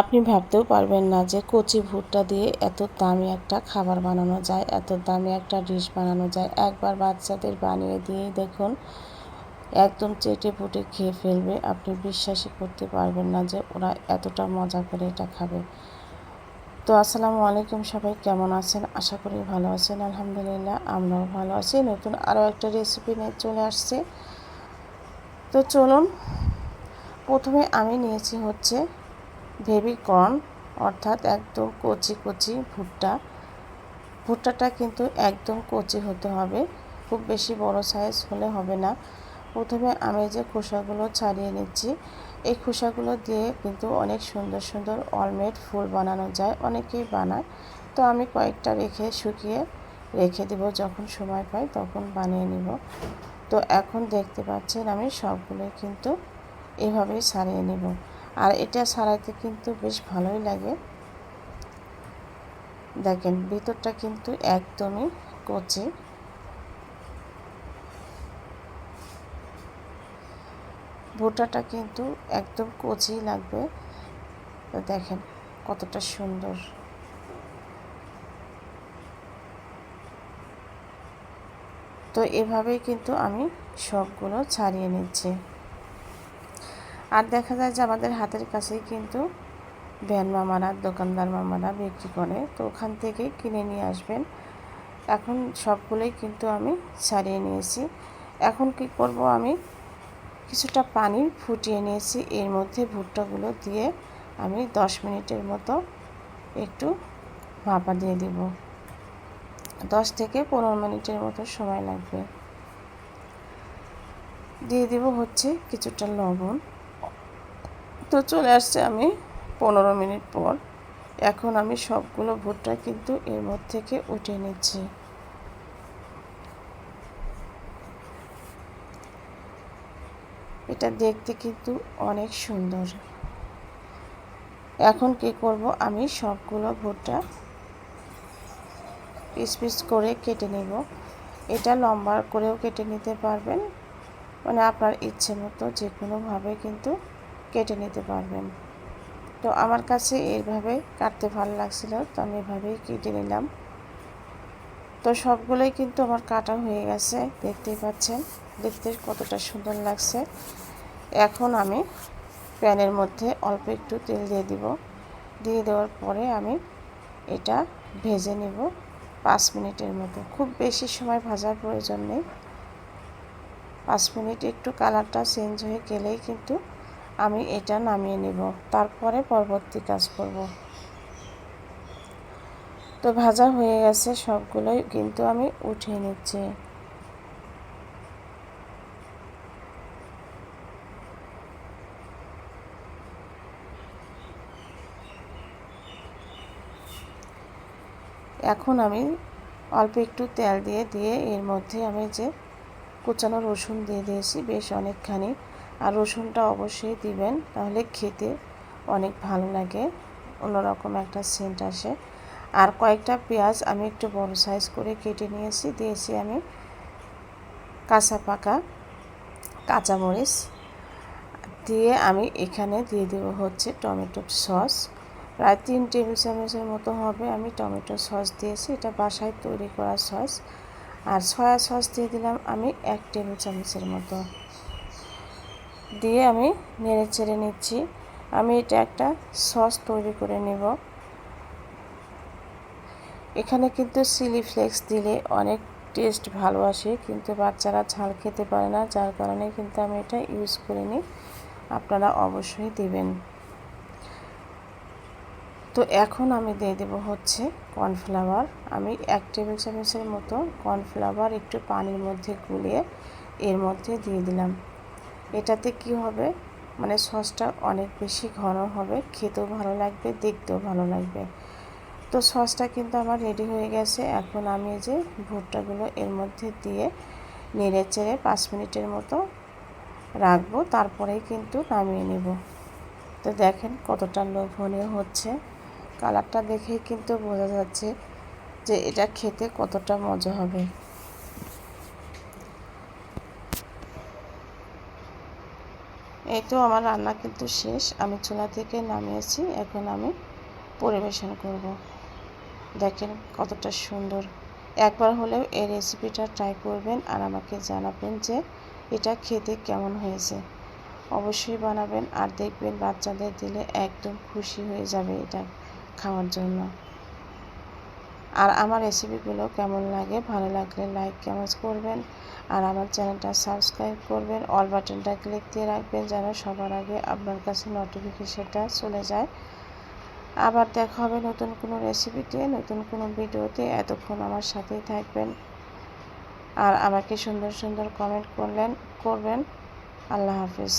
আপনি ভাবতেও পারবেন না যে কচি ভুট্টা দিয়ে এত দামি একটা খাবার বানানো যায়, এত দামি একটা ডিশ বানানো যায়। একবার বাচ্চাদের বানিয়ে দিয়ে দেখুন, একদম চেটে পুটে খেয়ে ফেলবে। আপনি বিশ্বাসই করতে পারবেন না যে ওরা এতটা মজা করে এটা খাবে। তো আসসালামু আলাইকুম সবাই, কেমন আছেন? আশা করি ভালো আছেন, আলহামদুলিল্লাহ আমরাও ভালো আছি। নতুন আরও একটা রেসিপি নিয়ে চলে আসছে। তো চলুন, প্রথমে আমি নিয়েছি হচ্ছে বেবি কর্ন অর্থাৎ একদম কচি কচি ভুট্টা। ভুট্টাটা কিন্তু একদম কচি হতে হবে, খুব বেশি বড় সাইজ হলে হবে না। প্রথমে আমি যে খোসাগুলো ছাড়িয়ে নিচ্ছি, এই খোসাগুলো দিয়ে কিন্তু অনেক সুন্দর সুন্দর অলমেড ফুল বানানো যায়, অনেকেই বানায়। তো আমি কয়েকটা রেখে শুকিয়ে রেখে দেব, যখন সময় পাই তখন বানিয়ে নিব। তো এখন দেখতে পাচ্ছেন আমি সবগুলোই কিন্তু এভাবেই ছাড়িয়ে নেব। আর এটা ছাড়াইতে কিন্তু বেশ ভালোই লাগে। দেখেন, ভিতরটা কিন্তু একদমই কচি। ভুটাটা কিন্তু একদম কচি লাগবে। দেখেন, কতটা সুন্দর। তো এভাবেই কিন্তু আমি সবগুলো ছাড়িয়ে নিচ্ছি। আর দেখা যায় যে আমাদের হাতের কাছেই কিন্তু ভ্যান মামারা, দোকানদার মামারা বিক্রি করে। তো ওখান থেকে কিনে নিয়ে আসবেন। এখন সবগুলোই কিন্তু আমি ছাড়িয়ে নিয়েছি। এখন কি করব আমি? কিছুটা পানি ফুটিয়ে নিয়েছি। এর মধ্যে ভুট্টাগুলো দিয়ে আমি দশ মিনিটের মতো একটু ভাপা দিয়ে দিব। দশ থেকে পনেরো মিনিটের মতো সময় লাগবে। দিয়ে দিব হচ্ছে কিছুটা লবণ। তো চলে আসছে আমি পনেরো মিনিট পর। এখন আমি সবগুলো ভুট্টা কিন্তু এর মধ্যে থেকে উঠে নিচ্ছি। এটা দেখতে কিন্তু অনেক সুন্দর। এখন কি করব? আমি সবগুলো ভুট্টা পিস পিস করে কেটে নেব। এটা লম্বা করেও কেটে নিতে পারবেন। মানে আপনার ইচ্ছে মতো যে কোনোভাবে কিন্তু কেটে নিতে পারবেন। তো আমার কাছে এইভাবে কাটতে ভালো লাগছিল, তো আমি এভাবেই কেটে নিলাম। তো সবগুলোই কিন্তু আমার কাটা হয়ে গেছে, দেখতেই পাচ্ছেন। দেখতে কতটা সুন্দর লাগছে। এখন আমি প্যানের মধ্যে অল্প একটু তেল দিয়ে দিব। দিয়ে দেওয়ার পরে আমি এটা ভেজে নেব পাঁচ মিনিটের মতো। খুব বেশি সময় ভাজার প্রয়োজন নেই। পাঁচ মিনিট একটু কালারটা চেঞ্জ হয়ে গেলেই কিন্তু আমি এটা নামিয়ে নেব, তারপরে পরবর্তী কাজ করব। তো ভাজা হয়ে গেছে সবগুলোই, কিন্তু আমি উঠিয়ে নিচ্ছি। এখন আমি অল্প একটু তেল দিয়ে দিয়ে এর মধ্যে আমি যে কুচানো রসুন দিয়ে দিয়েছি, বেশ অনেকখানি আর রসুনটা অবশ্যই দিবেন, তাহলে খেতে অনেক ভালো লাগে, অন্যরকম একটা সেন্ট আসে। আর কয়েকটা পেঁয়াজ আমি একটু বড় সাইজ করে কেটে নিয়েছি, দিয়েছি আমি কাঁচা পাকা কাঁচামরিচ। দিয়ে আমি এখানে দিয়ে দেবো হচ্ছে টমেটো সস। প্রায় তিন টেবিল চামচের মতো হবে, আমি টমেটো সস দিয়েছি, এটা বাসায় তৈরি করা সস। আর সয়া সস দিয়ে দিলাম আমি এক টেবিল চামচের মতো। দিয়ে আমি নেড়ে চেড়ে নিচ্ছি। আমি এটা একটা সস তৈরি করে নেব। এখানে কিন্তু চিলি ফ্লেক্স দিলে অনেক টেস্ট ভালো আসে, কিন্তু বাচ্চারা ঝাল খেতে পারে না, যার কারণে কিন্তু আমি এটা ইউজ করে নিই আপনারা অবশ্যই দেবেন। তো এখন আমি দিয়ে দেবো হচ্ছে কর্নফ্লাওয়ার। আমি এক টেবিল চামচের মতো কর্নফ্লাওয়ার একটু পানির মধ্যে গুলিয়ে এর মধ্যে দিয়ে দিলাম। এটাতে কি হবে? মানে সসটা অনেক বেশি ঘন হবে, খেতেও ভালো লাগবে, দেখতেও ভালো লাগবে। তো সসটা কিন্তু আমার রেডি হয়ে গেছে। এখন আমি যে ভুট্টাগুলো এর মধ্যে দিয়ে নেড়ে চেড়ে পাঁচ মিনিটের মতো রাখব, তারপরেই কিন্তু নামিয়ে নেব। তো দেখেন কতটা লোভনীয় হচ্ছে। কালারটা দেখেই কিন্তু বোঝা যাচ্ছে যে এটা খেতে কতটা মজা হবে। এই তো আমার রান্না কিন্তু শেষ। আমি চুলা থেকে নামিয়েছি। এখন আমি পরিবেশন করব। দেখেন কতটা সুন্দর। একবার হলেও এই রেসিপিটা ট্রাই করবেন আর আমাকে জানাবেন যে এটা খেতে কেমন হয়েছে। অবশ্যই বানাবেন আর দেখবেন বাচ্চাদের দিলে একদম খুশি হয়ে যাবে এটা খাওয়ার জন্য। আর আমার রেসিপিগুলো কেমন লাগে, ভালো লাগলে লাইক কমেন্টস করবেন। আর আমার চ্যানেলটা সাবস্ক্রাইব করবেন। অল বাটনটা ক্লিক দিয়ে রাখবেন যেন সবার আগে আপনার কাছে নোটিফিকেশনটা চলে যায়। আবার দেখা হবে নতুন কোনো রেসিপিতে নতুন কোনো ভিডিওতে এতক্ষণ আমার সাথেই থাকবেন। আর আমাকে সুন্দর সুন্দর কমেন্ট করলেন, করবেন। আল্লাহ হাফিজ।